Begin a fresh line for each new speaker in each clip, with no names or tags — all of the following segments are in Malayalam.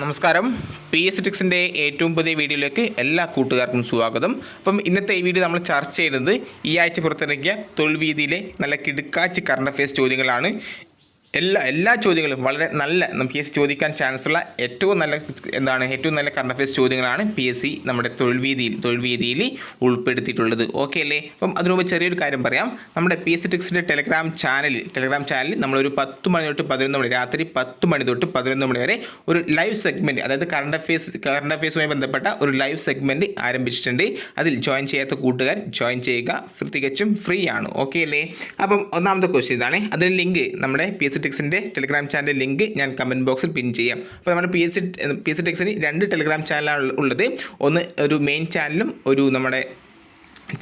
നമസ്കാരം. പി എസ് ടിക്സിന്റെ ഏറ്റവും പുതിയ വീഡിയോയിലേക്ക് എല്ലാ കൂട്ടുകാർക്കും സ്വാഗതം. അപ്പം ഇന്നത്തെ ഈ വീഡിയോ നമ്മൾ ചർച്ച ചെയ്യുന്നത് ഈ ആഴ്ച പുറത്തിറക്കിയ തൊഴിൽ വീതിയിലെ നല്ല കിടുക്കാച്ച് കറണ്ട് അഫയേഴ്സ് ചോദ്യങ്ങളാണ്. എല്ലാ എല്ലാ ചോദ്യങ്ങളും വളരെ നല്ല പി എസ് ചോദിക്കാൻ ചാൻസ് ഉള്ള ഏറ്റവും നല്ല എന്താണ് ഏറ്റവും നല്ല കറണ്ട് അഫയേഴ്സ് ചോദ്യങ്ങളാണ് പി എസ് സി നമ്മുടെ തൊഴിൽ വീതിയിൽ തൊഴിൽ വീതിയിൽ ഉൾപ്പെടുത്തിയിട്ടുള്ളത്. ഓക്കെ അല്ലേ? അപ്പം അതിനു മുമ്പ് ചെറിയൊരു കാര്യം പറയാം. നമ്മുടെ പി എസ് സി ടെക്സിന്റെ ടെലഗ്രാം ചാനലിൽ ടെലഗ്രാം ചാനലിൽ നമ്മളൊരു പത്ത് മണി തൊട്ട് പതിനൊന്ന് മണി രാത്രി പത്ത് മണി തൊട്ട് പതിനൊന്ന് മണി വരെ ഒരു ലൈവ് സെഗ്മെന്റ് അതായത് കറണ്ട് അഫയേഴ്സ് കറണ്ട് അഫയേഴ്സുമായി ബന്ധപ്പെട്ട ഒരു ലൈവ് സെഗ്മെന്റ് ആരംഭിച്ചിട്ടുണ്ട്. അതിൽ ജോയിൻ ചെയ്യാത്ത കൂട്ടുകാർ ജോയിൻ ചെയ്യുക തികച്ചും ഫ്രീ ആണ്. ഓക്കെ അല്ലേ? അപ്പം ഒന്നാമത്തെ ക്വസ്റ്റ്യൻ ഇതാണ്. അതിന് ലിങ്ക് നമ്മുടെ പി എസ് ടെക്സിന്റെ ടെലിഗ്രാം ചാനൽ ലിങ്ക് ഞാൻ കമന്റ് ബോക്സിൽ പിൻ ചെയ്യാം. അപ്പോൾ നമ്മുടെ P S C P S C ടെക്സിന് രണ്ട് ടെലിഗ്രാം ചാനലാണ് ഉള്ളത്. ഒന്ന് ഒരു മെയിൻ ചാനലും ഒരു നമ്മുടെ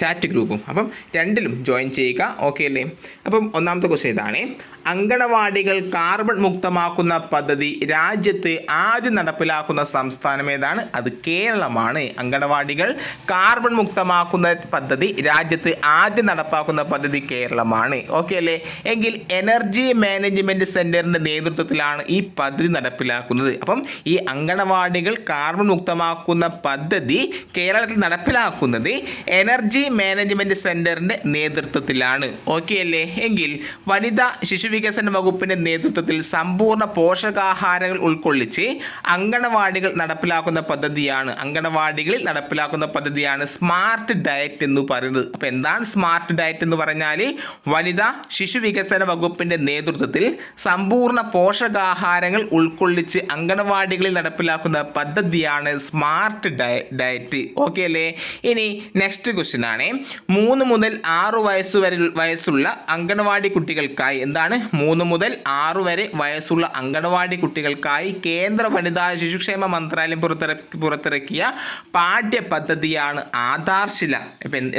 ചാറ്റ് ഗ്രൂപ്പും അപ്പം രണ്ടിലും ജോയിൻ ചെയ്യുക. ഓക്കെ അല്ലേ? അപ്പം ഒന്നാമത്തെ ക്വസ്റ്റ്യൻ ഇതാണ്. അങ്കണവാടികൾ കാർബൺ മുക്തമാക്കുന്ന പദ്ധതി രാജ്യത്ത് ആദ്യം നടപ്പിലാക്കുന്ന സംസ്ഥാനം ഏതാണ്? അത് കേരളമാണ്. അങ്കണവാടികൾ കാർബൺ മുക്തമാക്കുന്ന പദ്ധതി രാജ്യത്ത് ആദ്യം നടപ്പാക്കുന്ന പദ്ധതി കേരളമാണ്. ഓക്കെ അല്ലേ? എങ്കിൽ എനർജി മാനേജ്മെന്റ് സെന്ററിന്റെ നേതൃത്വത്തിലാണ് ഈ പദ്ധതി നടപ്പിലാക്കുന്നത്. അപ്പം ഈ അങ്കണവാടികൾ കാർബൺ മുക്തമാക്കുന്ന പദ്ധതി കേരളത്തിൽ നടപ്പിലാക്കുന്നത് എനർജി മാനേജ്മെന്റ് സെന്ററിന്റെ നേതൃത്വത്തിലാണ്. ഓക്കെ അല്ലേ? എങ്കിൽ വനിതാ ശിശുവികസന വകുപ്പിന്റെ നേതൃത്വത്തിൽ സമ്പൂർണ പോഷകാഹാരങ്ങൾ ഉൾക്കൊള്ളിച്ച് അങ്കണവാടികൾ നടപ്പിലാക്കുന്ന പദ്ധതിയാണ്. അങ്കണവാടികളിൽ നടപ്പിലാക്കുന്ന പദ്ധതിയാണ് സ്മാർട്ട് ഡയറ്റ് എന്ന് പറയുന്നത്. അപ്പോൾ എന്താണ് സ്മാർട്ട് ഡയറ്റ് എന്ന് പറഞ്ഞാൽ വനിതാ ശിശുവികസന വകുപ്പിന്റെ നേതൃത്വത്തിൽ സമ്പൂർണ പോഷകാഹാരങ്ങൾ ഉൾക്കൊള്ളിച്ച് അങ്കണവാടികളിൽ നടപ്പിലാക്കുന്ന പദ്ധതിയാണ് സ്മാർട്ട് ഡയറ്റ് ഓക്കെ അല്ലേ? ഇനി നെക്സ്റ്റ് ക്വസ്റ്റ്യൻ ആണ് മൂന്ന് മുതൽ ആറ് വയസ്സ് വരെ വയസ്സുള്ള അങ്കണവാടി കുട്ടികൾക്കായി എന്താണ്? മൂന്ന് മുതൽ ആറ് വരെ വയസ്സുള്ള അങ്കണവാടി കുട്ടികൾക്കായി കേന്ദ്ര വനിതാ ശിശുക്ഷേമ മന്ത്രാലയം പുറത്തിറക്കി പുറത്തിറക്കിയ പാഠ്യപദ്ധതിയാണ് ആധാർശില.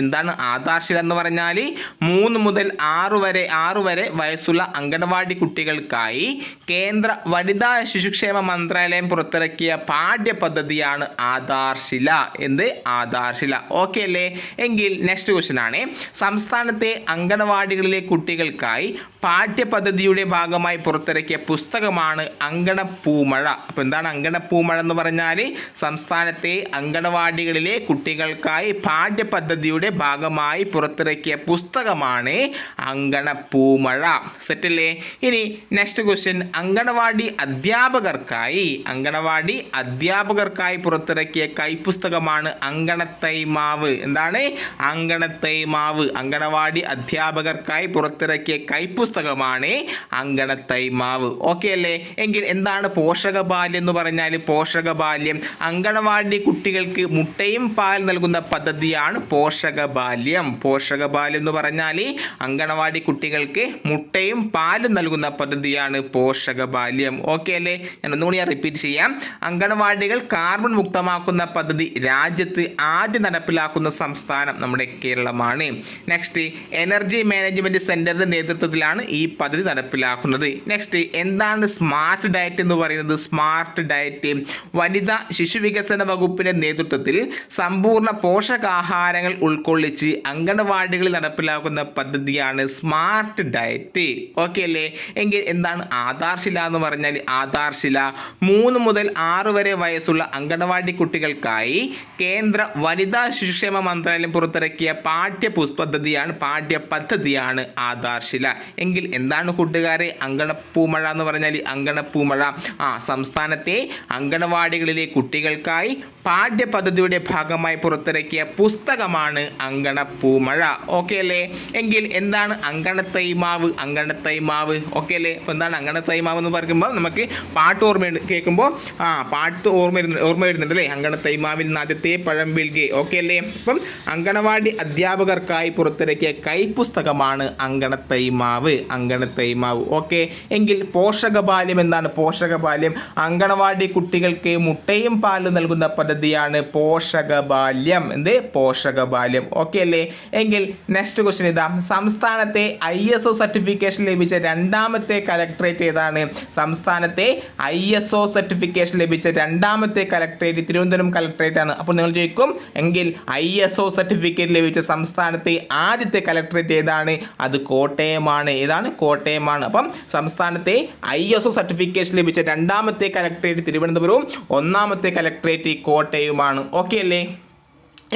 എന്താണ് ആധാർശില എന്ന് പറഞ്ഞാൽ മൂന്ന് മുതൽ ആറ് വരെ ആറ് വരെ വയസ്സുള്ള അങ്കണവാടി കുട്ടികൾക്കായി കേന്ദ്ര വനിതാ ശിശുക്ഷേമ മന്ത്രാലയം പുറത്തിറക്കിയ പാഠ്യപദ്ധതിയാണ് ആധാർശില. എന്ത്? ആധാർശില. ഓക്കെ അല്ലേ? എങ്കിൽ നെക്സ്റ്റ് ക്വസ്റ്റ്യൻ ആണ്. സംസ്ഥാനത്തെ അങ്കണവാടികളിലെ കുട്ടികൾക്കായി പാഠ്യപദ്ധതിയുടെ ഭാഗമായി പുറത്തിറക്കിയ പുസ്തകമാണ് അങ്കണപ്പൂമഴ. അപ്പോൾ എന്താണ് അങ്കണപ്പൂമഴ എന്ന് പറഞ്ഞാൽ സംസ്ഥാനത്തെ അങ്കണവാടികളിലെ കുട്ടികൾക്കായി പാഠ്യപദ്ധതിയുടെ ഭാഗമായി പുറത്തിറക്കിയ പുസ്തകമാണ് അങ്കണപ്പൂമഴ. സെറ്റല്ലേ ഇനി നെക്സ്റ്റ് ക്വസ്റ്റ്യൻ അങ്കണവാടി അധ്യാപകർക്കായി അങ്കണവാടി അധ്യാപകർക്കായി പുറത്തിറക്കിയ കൈപ്പുസ്തകമാണ് അങ്കണത്തൈമാവ്. എന്താണ്? അങ്കണത്തൈമാവ് അങ്കണവാടി അധ്യാപകർക്കായി പുറത്തിറക്കിയ കൈപ്പുസ്തകമാണ് അങ്കണത്തൈമാവ് ഓക്കെ അല്ലേ? എങ്കിൽ എന്താണ് പോഷകബാല്യം എന്ന് പറഞ്ഞാൽ പോഷകബാല്യം? അങ്കണവാടി കുട്ടികൾക്ക് മുട്ടയും പാൽ നൽകുന്ന പദ്ധതിയാണ് പോഷകബാല്യം. പോഷകബാല്യം എന്ന് പറഞ്ഞാൽ അങ്കണവാടി കുട്ടികൾക്ക് മുട്ടയും പാലും നൽകുന്ന പദ്ധതിയാണ് പോഷകബാല്യം. ഓക്കെ അല്ലേ? ഞാൻ ഒന്നുകൂടി ഞാൻ റിപ്പീറ്റ് ചെയ്യാം. അങ്കണവാടികൾ കാർബൺ മുക്തമാക്കുന്ന പദ്ധതി രാജ്യത്ത് ആദ്യം നടപ്പിലാക്കുന്ന സംസ്ഥാനം നമ്മുടെ കേരളമാണ്. നെക്സ്റ്റ് എനർജി മാനേജ്മെന്റ് സെന്ററിന്റെ നേതൃത്വത്തിലാണ് ഈ പദ്ധതി നടപ്പിലാക്കുന്നത്. നെക്സ്റ്റ് എന്താണ് സ്മാർട്ട് ഡയറ്റ് എന്ന് പറയുന്നത്? സ്മാർട്ട് ഡയറ്റ് വനിതാ ശിശുവികസന വകുപ്പിന്റെ നേതൃത്വത്തിൽ സമ്പൂർണ പോഷകാഹാരങ്ങൾ ഉൾക്കൊള്ളിച്ച് അങ്കണവാടികളിൽ നടപ്പിലാക്കുന്ന പദ്ധതിയാണ് സ്മാർട്ട് ഡയറ്റ് ഓക്കെ അല്ലേ? എങ്കിൽ എന്താണ് ആധാർശില എന്ന് പറഞ്ഞാൽ ആധാർശില. മൂന്ന് മുതൽ ആറ് വരെ വയസ്സുള്ള അങ്കണവാടി കുട്ടികൾക്കായി കേന്ദ്ര വനിതാ ശിശുക്ഷേമ മന്ത്രാലയം പുറത്തിറക്കിയ പാഠ്യ പാഠ്യപദ്ധതിയാണ് പദ്ധതിയാണ് പാഠ്യ പദ്ധതിയാണ് ആധാർശില. എങ്കിൽ എന്താണ് കൂട്ടുകാരെ? അങ്കണപ്പൂമഴ എന്ന് പറഞ്ഞാൽ അങ്കണപ്പൂമഴ. ആ സംസ്ഥാനത്തെ അങ്കണവാടികളിലെ കുട്ടികൾക്കായി പാഠ്യ പദ്ധതിയുടെ ഭാഗമായി പുറത്തിറക്കിയ പുസ്തകമാണ് അങ്കണപ്പൂമഴ. ഓക്കെ അല്ലേ? എങ്കിൽ എന്താണ് അങ്കണത്തൈമാവ്? അങ്കണത്തൈമാവ്. ഓക്കെ അല്ലേ? അപ്പോൾ എന്താണ് അങ്കണത്തൈമാവ് എന്ന് പറയുമ്പോൾ നമുക്ക് പാട്ട് ഓർമ്മ കേൾക്കുമ്പോൾ ആ പാട്ട് ഓർമ്മ ഓർമ്മ വരുന്നുണ്ട് അല്ലേ? അങ്കണത്തൈമാവിൽ നിന്ന് ആദ്യത്തെ പഴം വിൽകെ. ഓക്കെ അല്ലേ? അപ്പം അങ്കണവാടി അധ്യാപകർക്കായി പുറത്തിറക്കിയ കൈപ്പുസ്തകമാണ് അങ്കണത്തൈമാവ് അങ്കണത്തൈമാവ് ഓക്കെ എങ്കിൽ പോഷകബാല്യം എന്താണ്? പോഷകബാല്യം. അങ്കണവാടി കുട്ടികൾക്ക് മുട്ടയും പാലും നൽകുന്ന പദ്ധതിയാണ് പോഷകബാല്യം. എന്ത്? പോഷകബാല്യം. ഓക്കെ അല്ലേ? എങ്കിൽ നെക്സ്റ്റ് ക്വസ്റ്റ്യൻ ഇതാ. സംസ്ഥാനത്തെ ഐ എസ് ഒ സർട്ടിഫിക്കേഷൻ ലഭിച്ച രണ്ടാമത്തെ കലക്ട്രേറ്റ് ഏതാണ്? സംസ്ഥാനത്തെ ഐ എസ് ഒ സർട്ടിഫിക്കേഷൻ ലഭിച്ച രണ്ടാമത്തെ കലക്ട്രേറ്റ് തിരുവനന്തപുരം കലക്ട്രേറ്റ് ആണ്. അപ്പോൾ നിങ്ങൾ ചോദിക്കും എങ്കിൽ I S O certification certificate ലഭിച്ച സംസ്ഥാനത്തെ ആദ്യത്തെ കലക്ടറേറ്റ് ഏതാണ്? അത് കോട്ടയമാണ്. ഏതാണ്? കോട്ടയമാണ്. അപ്പം സംസ്ഥാനത്തെ ഐ എസ് ഒ സർട്ടിഫിക്കേഷൻ ലഭിച്ച രണ്ടാമത്തെ കലക്ടറേറ്റ് തിരുവനന്തപുരവും ഒന്നാമത്തെ കലക്ടറേറ്റ് കോട്ടയവുമാണ്. ഓക്കെ അല്ലേ?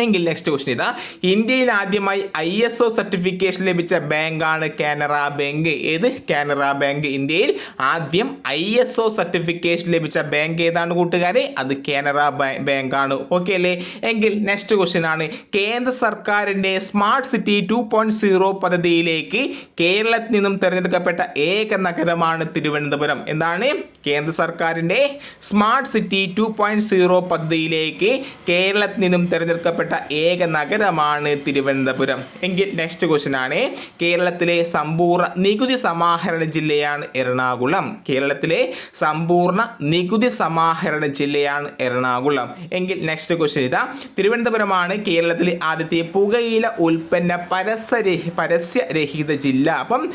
എങ്കിൽ നെക്സ്റ്റ് ക്വസ്റ്റ്യൻ ഇതാ. ഇന്ത്യയിൽ ആദ്യമായി ഐ എസ് ഒ സർട്ടിഫിക്കേഷൻ ലഭിച്ച ബാങ്കാണ് കാനറ ബാങ്ക് ഏത്? കാനറ ബാങ്ക് ഇന്ത്യയിൽ ആദ്യം ഐ എസ് ഒ സർട്ടിഫിക്കേഷൻ ലഭിച്ച ബാങ്ക് ഏതാണ് കൂട്ടുകാരെ? അത് കാനറ ബാങ്ക് ആണ്. ഓക്കെ അല്ലേ? എങ്കിൽ നെക്സ്റ്റ് ക്വസ്റ്റ്യൻ ആണ്. കേന്ദ്ര സർക്കാരിന്റെ smart city two point zero പദ്ധതിയിലേക്ക് കേരളത്തിൽ നിന്നും തിരഞ്ഞെടുക്കപ്പെട്ട ഏക നഗരമാണ് തിരുവനന്തപുരം. എന്താണ്? കേന്ദ്ര സർക്കാരിന്റെ smart city two point zero പദ്ധതിയിലേക്ക് കേരളത്തിൽ നിന്നും തിരഞ്ഞെടുക്കപ്പെട്ട ഏക നഗരമാണ് തിരുവനന്തപുരം. എങ്കിൽ നെക്സ്റ്റ് ക്വസ്റ്റ്യൻ ആണ്. കേരളത്തിലെ സമ്പൂർണ നികുതി സമാഹരണ ജില്ലയാണ് എറണാകുളം. കേരളത്തിലെ സമ്പൂർണ നികുതി സമാഹരണ ജില്ലയാണ് എറണാകുളം. എങ്കിൽ നെക്സ്റ്റ് ക്വസ്റ്റ്യൻ ഇതാ. തിരുവനന്തപുരമാണ് കേരളത്തിലെ ആദ്യത്തെ പുകയില ഉൽപ്പന്ന പരസ്യരഹി പരസ്യരഹിത ജില്ല. അപ്പം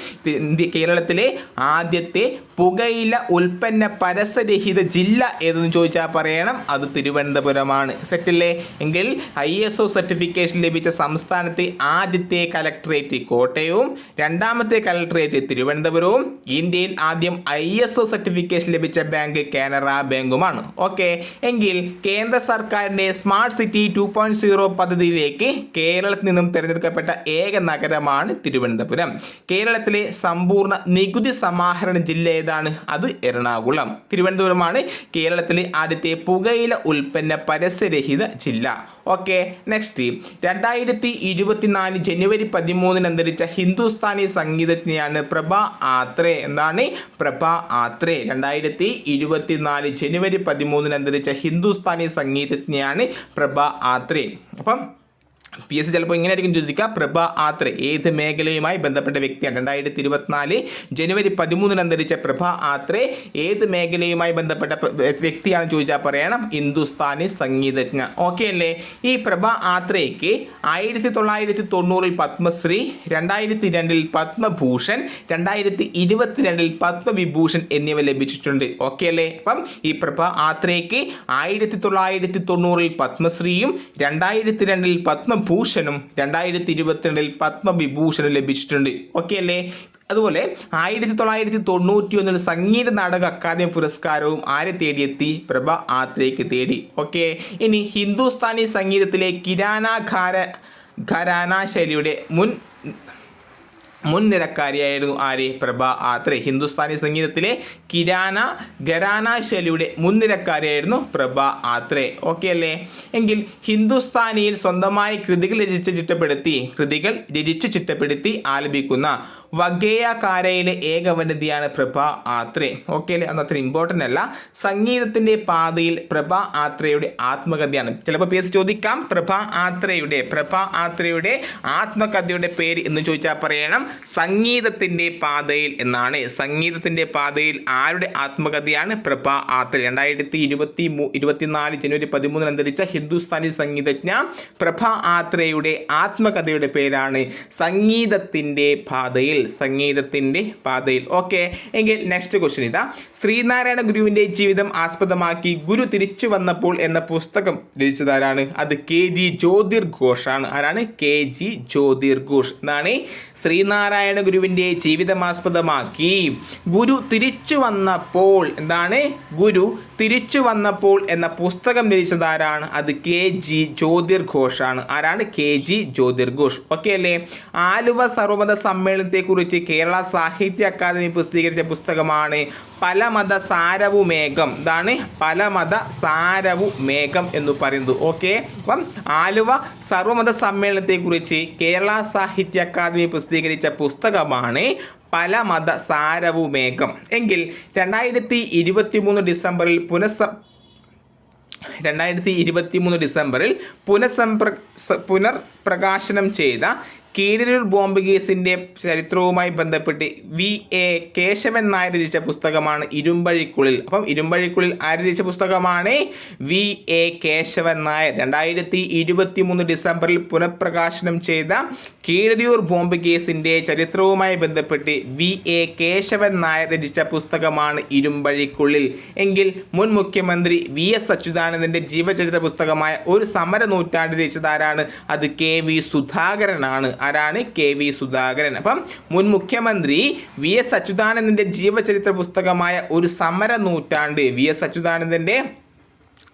കേരളത്തിലെ ആദ്യത്തെ പുകയില ഉൽപ്പന്ന പരസ്യരഹിത ജില്ല ഏതെന്ന് ചോദിച്ചാൽ പറയണം. അത് തിരുവനന്തപുരമാണ്. സെറ്റല്ലേ? എങ്കിൽ ഐ എസ് ഒ സർട്ടിഫിക്കേഷൻ ലഭിച്ച സംസ്ഥാനത്തെ ആദ്യത്തെ കലക്ടറേറ്റ് കോട്ടയവും രണ്ടാമത്തെ കലക്ടറേറ്റ് തിരുവനന്തപുരവും ഇന്ത്യയിൽ ആദ്യം ഐ എസ് ഒ സർട്ടിഫിക്കേഷൻ ലഭിച്ച ബാങ്ക് കാനറ ബാങ്കുമാണ്. ഓക്കെ എങ്കിൽ കേന്ദ്ര സർക്കാരിന്റെ smart city two point zero പദ്ധതിയിലേക്ക് കേരളത്തിൽ നിന്നും തിരഞ്ഞെടുക്കപ്പെട്ട ഏക നഗരമാണ് തിരുവനന്തപുരം. കേരളത്തിലെ സമ്പൂർണ നികുതി സമാഹരണ ജില്ല ഏതാണ്? അത് എറണാകുളം. തിരുവനന്തപുരമാണ് കേരളത്തിലെ ആദ്യത്തെ പുകയില ഉൽപ്പന്ന പരസ്യരഹിത ജില്ല. ഓക്കെ നെക്സ്റ്റ് രണ്ടായിരത്തി ഇരുപത്തിനാല് ജനുവരി പതിമൂന്നിന് അന്തരിച്ച ഹിന്ദുസ്ഥാനി സംഗീതജ്ഞയാണ് പ്രഭ ആത്രേ. എന്താണ്? പ്രഭ ആത്രേ. രണ്ടായിരത്തി ഇരുപത്തിനാല് ജനുവരി പതിമൂന്നിന് അന്തരിച്ച ഹിന്ദുസ്ഥാനി സംഗീതജ്ഞയാണ് പ്രഭ ആത്രേ. അപ്പം പി എസ് സി ചിലപ്പോൾ ഇങ്ങനെ ആയിരിക്കും ചോദിക്കുക പ്രഭ ആത്ര ഏത് മേഖലയുമായി ബന്ധപ്പെട്ട വ്യക്തിയാണ്? രണ്ടായിരത്തി ഇരുപത്തിനാല് ജനുവരി പതിമൂന്നിന് അന്തരിച്ച പ്രഭ ആത്ര ഏത് മേഖലയുമായി ബന്ധപ്പെട്ട വ്യക്തിയാണ് ചോദിച്ചാൽ പറയണം. ഹിന്ദുസ്ഥാനി സംഗീതജ്ഞ. ഓക്കെ അല്ലേ? ഈ പ്രഭ ആത്രയ്ക്ക് ആയിരത്തി തൊള്ളായിരത്തി തൊണ്ണൂറിൽ പത്മശ്രീ രണ്ടായിരത്തി രണ്ടിൽ പത്മഭൂഷൺ രണ്ടായിരത്തി ഇരുപത്തിരണ്ടിൽ പത്മവിഭൂഷൺ എന്നിവ ലഭിച്ചിട്ടുണ്ട്. ഓക്കെ അല്ലേ? അപ്പം ഈ പ്രഭ ആത്രയ്ക്ക് ആയിരത്തി തൊള്ളായിരത്തി തൊണ്ണൂറിൽ പത്മശ്രീയും രണ്ടായിരത്തി രണ്ടിൽ പത്മഭൂഷണും രണ്ടായിരത്തി ഇരുപത്തിരണ്ടിൽ പത്മവിഭൂഷണും ലഭിച്ചിട്ടുണ്ട്. ഓക്കെ അല്ലേ? അതുപോലെ ആയിരത്തി തൊള്ളായിരത്തി തൊണ്ണൂറ്റി ഒന്നിൽ സംഗീത നാടക അക്കാദമി പുരസ്കാരവും ആരെ തേടിയെത്തി? പ്രഭ ആത്രേക്ക് തേടി. ഓക്കെ ഇനി ഹിന്ദുസ്ഥാനി സംഗീതത്തിലെ കിരാന ഖാര ഖരാന ശൈലിയുടെ മുൻ മുൻനിരക്കാരിയായിരുന്നു ആര്? പ്രഭ ആത്രെ. ഹിന്ദുസ്ഥാനി സംഗീതത്തിലെ കിരാന ഖരാന ശൈലിയുടെ മുൻനിരക്കാരിയായിരുന്നു പ്രഭ ആത്രെ. ഓക്കെ അല്ലേ? എങ്കിൽ ഹിന്ദുസ്ഥാനിയിൽ സ്വന്തമായി കൃതികൾ രചിച്ച് ചിട്ടപ്പെടുത്തി കൃതികൾ രചിച്ചു ചിട്ടപ്പെടുത്തി ആലപിക്കുന്ന വഗേയക്കാരയിലെ ഏക വനിതയാണ് പ്രഭ ആത്രേ. ഓക്കെ അല്ലേ അന്ന് അത്ര ഇമ്പോർട്ടന്റ് അല്ല. സംഗീതത്തിന്റെ പാതയിൽ പ്രഭ ആത്രയുടെ ആത്മകഥയാണ്. ചിലപ്പോൾ പി എസ് ചോദിക്കാം. പ്രഭ ആത്രയുടെ പ്രഭ ആത്രയുടെ ആത്മകഥയുടെ പേര് എന്ന് ചോദിച്ചാൽ പറയണം. സംഗീതത്തിന്റെ പാതയിൽ എന്നാണ്. സംഗീതത്തിന്റെ പാതയിൽ ആരുടെ ആത്മകഥയാണ് പ്രഭ ആത്ര? രണ്ടായിരത്തി ഇരുപത്തി മൂ ഇരുപത്തിനാല് ജനുവരി പതിമൂന്നിന് അന്തരിച്ച ഹിന്ദുസ്ഥാനി സംഗീതജ്ഞ പ്രഭ ആത്രയുടെ ആത്മകഥയുടെ പേരാണ് സംഗീതത്തിന്റെ പാതയിൽ. സംഗീതത്തിന്റെ പാതയിൽ. ഓക്കെ എങ്കിൽ നെക്സ്റ്റ് ക്വസ്റ്റ്യൻ ഇതാ. ശ്രീനാരായണ ഗുരുവിന്റെ ജീവിതം ആസ്പദമാക്കി ഗുരു തിരിച്ചു വന്നപ്പോൾ എന്ന പുസ്തകം രചിച്ചതാരാണ്? അത് കെ ജി ജ്യോതിർ ഘോഷാണ് ആരാണ്? കെ ജി ജ്യോതിർ ഘോഷ് എന്നാണ് ശ്രീനാരായണ ഗുരുവിന്റെ ജീവിതമാസ്പദമാക്കി ഗുരു തിരിച്ചു വന്നപ്പോൾ എന്താണ്? ഗുരു തിരിച്ചു വന്നപ്പോൾ എന്ന പുസ്തകം രചിച്ചതാരാണ് അത് കെ ജി ജ്യോതിർ ഘോഷാണ് ആരാണ്? K G Jyothir Ghosh okay അല്ലേ? ആലുവ സർവമത സമ്മേളനത്തെക്കുറിച്ച് കേരള സാഹിത്യ അക്കാദമി പ്രസിദ്ധീകരിച്ച പുസ്തകമാണ് പലമത സാരവുമേഘം. ഇതാണ് പലമത സാരവുമേഘം എന്ന് പറയുന്നത്. ഓക്കെ അപ്പം ആലുവ സർവമത സമ്മേളനത്തെക്കുറിച്ച് കേരള സാഹിത്യ അക്കാദമി പ്രസിദ്ധീകരിച്ച പുസ്തകമാണ് പല മത സാരവുമേഘം എങ്കിൽ രണ്ടായിരത്തി ഇരുപത്തി മൂന്ന് ഡിസംബറിൽ പുനഃസ രണ്ടായിരത്തി ഇരുപത്തി മൂന്ന് ഡിസംബറിൽ പുനഃസംപ്ര പുനർപ്രകാശനം ചെയ്ത കീഴരൂർ ബോംബ് കേസിന്റെ ചരിത്രവുമായി ബന്ധപ്പെട്ട് വി. എ. കേശവൻ നായർ രചിച്ച പുസ്തകമാണ് ഇരുമ്പഴിക്കുള്ളിൽ. അപ്പം ഇരുമ്പഴിക്കുള്ളിൽ ആര് രചിച്ച പുസ്തകമാണ്? വി. എ. കേശവൻ നായർ. രണ്ടായിരത്തി ഇരുപത്തി മൂന്ന് ഡിസംബറിൽ പുനഃപ്രകാശനം ചെയ്ത കീഴരൂർ ബോംബ് കേസിന്റെ ചരിത്രവുമായി ബന്ധപ്പെട്ട് വി. എ. കേശവൻ നായർ രചിച്ച പുസ്തകമാണ് ഇരുമ്പഴിക്കുള്ളിൽ. എങ്കിൽ മുൻ മുഖ്യമന്ത്രി വി. എസ്. അച്യുതാനന്ദന്റെ ജീവചരിത്ര പുസ്തകമായ ഒരു സമര നൂറ്റാണ്ട് രചിച്ചതാരാണ്? അത് കെ. വി. സുധാകരനാണ്. ആരാണ്? K V Sudhakaran. അപ്പം മുൻ മുഖ്യമന്ത്രി വി എസ് അച്യുതാനന്ദന്റെ ജീവചരിത്ര പുസ്തകമായ ഒരു സമര നൂറ്റാണ്ട് വി എസ് അച്യുതാനന്ദന്റെ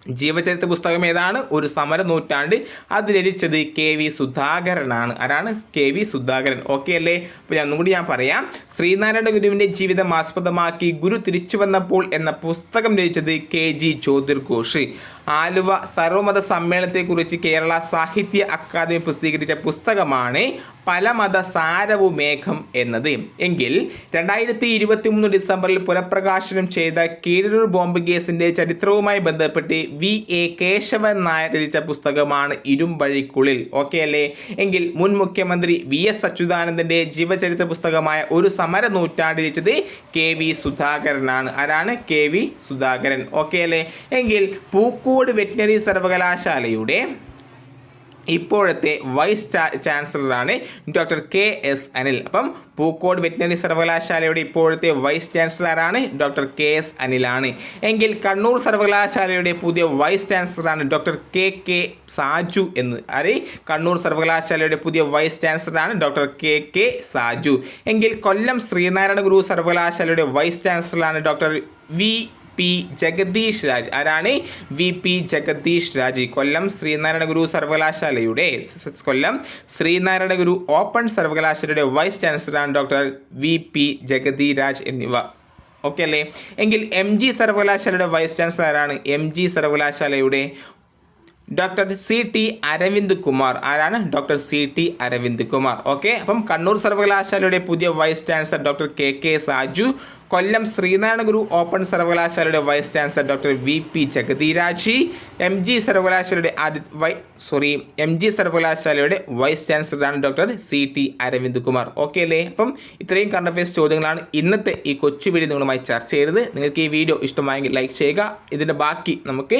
ജീവചരിത്ര പുസ്തകം ഏതാണ്? ഒരു സമര നൂറ്റാണ്ട്. അത് രചിച്ചത് കെ വി സുധാകരനാണ്. ആരാണ്? K V Sudhakaran. ഓക്കെ അല്ലേ? അപ്പോൾ ഞാൻ ഒന്നുകൂടി ഞാൻ പറയാം. ശ്രീനാരായണ ഗുരുവിന്റെ ജീവിതം ആസ്പദമാക്കി ഗുരു തിരിച്ചു വന്നപ്പോൾ എന്ന പുസ്തകം രചിച്ചത് കെ ജി ജ്യോതിർ ഘോഷ് ആലുവ സർവമത സമ്മേളനത്തെക്കുറിച്ച് കേരള സാഹിത്യ അക്കാദമി പ്രസിദ്ധീകരിച്ച പുസ്തകമാണ് പലമത സാരവുമേഘം എന്നത്. എങ്കിൽ രണ്ടായിരത്തി ഇരുപത്തി മൂന്ന് ഡിസംബറിൽ പുനഃപ്രകാശനം ചെയ്ത കീഴൂർ ബോംബ് കേസിന്റെ ചരിത്രവുമായി ബന്ധപ്പെട്ട് വി. എ. കേശവൻ നായർ രചിച്ച പുസ്തകമാണ് ഇരുമ്പഴിക്കുള്ളിൽ. ഓക്കെ അല്ലേ? എങ്കിൽ മുൻ മുഖ്യമന്ത്രി വി. എസ്. അച്യുതാനന്ദന്റെ ജീവചരിത്ര പുസ്തകമായ ഒരു സമര നൂറ്റാണ്ട് രചിച്ചത് കെ. വി. സുധാകരനാണ്. ആരാണ്? കെ. വി. സുധാകരൻ. ഓക്കെ അല്ലേ? എങ്കിൽ പൂക്കോട് വെറ്റിനറി സർവകലാശാലയുടെ ഇപ്പോഴത്തെ വൈസ് ചാൻസലറാണ് ഡോക്ടർ കെ എസ് അനിൽ. അപ്പം പൂക്കോട് വെറ്റിനറി സർവകലാശാലയുടെ ഇപ്പോഴത്തെ വൈസ് ചാൻസലറാണ് ഡോക്ടർ കെ എസ് അനിലാണ്. എങ്കിൽ കണ്ണൂർ സർവകലാശാലയുടെ പുതിയ വൈസ് ചാൻസലറാണ് ഡോക്ടർ കെ കെ സാജു എന്ന് അറി കണ്ണൂർ സർവകലാശാലയുടെ പുതിയ വൈസ് ചാൻസലറാണ് ഡോക്ടർ കെ കെ സാജു. എങ്കിൽ കൊല്ലം ശ്രീനാരായണ ഗുരു സർവകലാശാലയുടെ vice ചാൻസലറാണ് doctor V P Jagadeesh Raj. ആരാണ് വി പി ജഗദീഷ് രാജ്? കൊല്ലം ശ്രീനാരായണ ഗുരു സർവകലാശാലയുടെ കൊല്ലം ശ്രീനാരായണ ഗുരു ഓപ്പൺ സർവകലാശാലയുടെ vice ചാൻസലറാണ് doctor V P Jagathi Raj എന്നിവ. ഓക്കെ അല്ലേ? എങ്കിൽ എം ജി സർവകലാശാലയുടെ വൈസ് ചാൻസലർ ആരാണ് എം ജി സർവകലാശാലയുടെ doctor C T Aravind Kumar ആരാണ്? Doctor C T Aravind Kumar okay അപ്പം കണ്ണൂർ സർവകലാശാലയുടെ പുതിയ vice chancellor doctor K K Saju Kollam Sreenarayana Guru open സർവകലാശാലയുടെ vice chancellor doctor V P ജഗതിരാജി M G സർവകലാശാലയുടെ വൈ സോറി എം ജി സർവകലാശാലയുടെ vice ചാൻസലറാണ് doctor C T Aravind Kumar okay അല്ലേ? അപ്പം ഇത്രയും കറണ്ട് അഫയേഴ്സ് ചോദ്യങ്ങളാണ് ഇന്നത്തെ ഈ കൊച്ചു വീഡിയോ നിങ്ങളുമായി ചർച്ച ചെയ്തത്. നിങ്ങൾക്ക് ഈ വീഡിയോ ഇഷ്ടമായെങ്കിൽ ലൈക്ക് ചെയ്യുക. ഇതിന്റെ ബാക്കി നമുക്ക്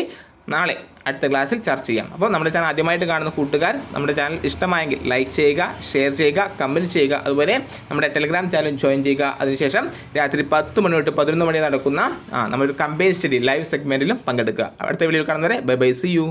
നാളെ അടുത്ത ക്ലാസ്സിൽ ചർച്ച ചെയ്യാം. അപ്പോൾ നമ്മുടെ ചാനൽ ആദ്യമായിട്ട് കാണുന്ന കൂട്ടുകാർ നമ്മുടെ ചാനൽ ഇഷ്ടമായെങ്കിൽ ലൈക്ക് ചെയ്യുക ഷെയർ ചെയ്യുക കമന്റ് ചെയ്യുക. അതുപോലെ നമ്മുടെ ടെലിഗ്രാം ചാനൽ ജോയിൻ ചെയ്യുക. അതിനുശേഷം രാത്രി പത്ത് മണി തൊട്ട് പതിനൊന്ന് മണി നടക്കുന്ന ആ നമ്മുടെ കമ്പൈൻ സ്റ്റഡി ലൈവ് സെഗ്മെന്റിലും പങ്കെടുക്കുക. അടുത്ത വീഡിയോയിൽ കാണുന്നവരെ ബൈ ബൈ സി യു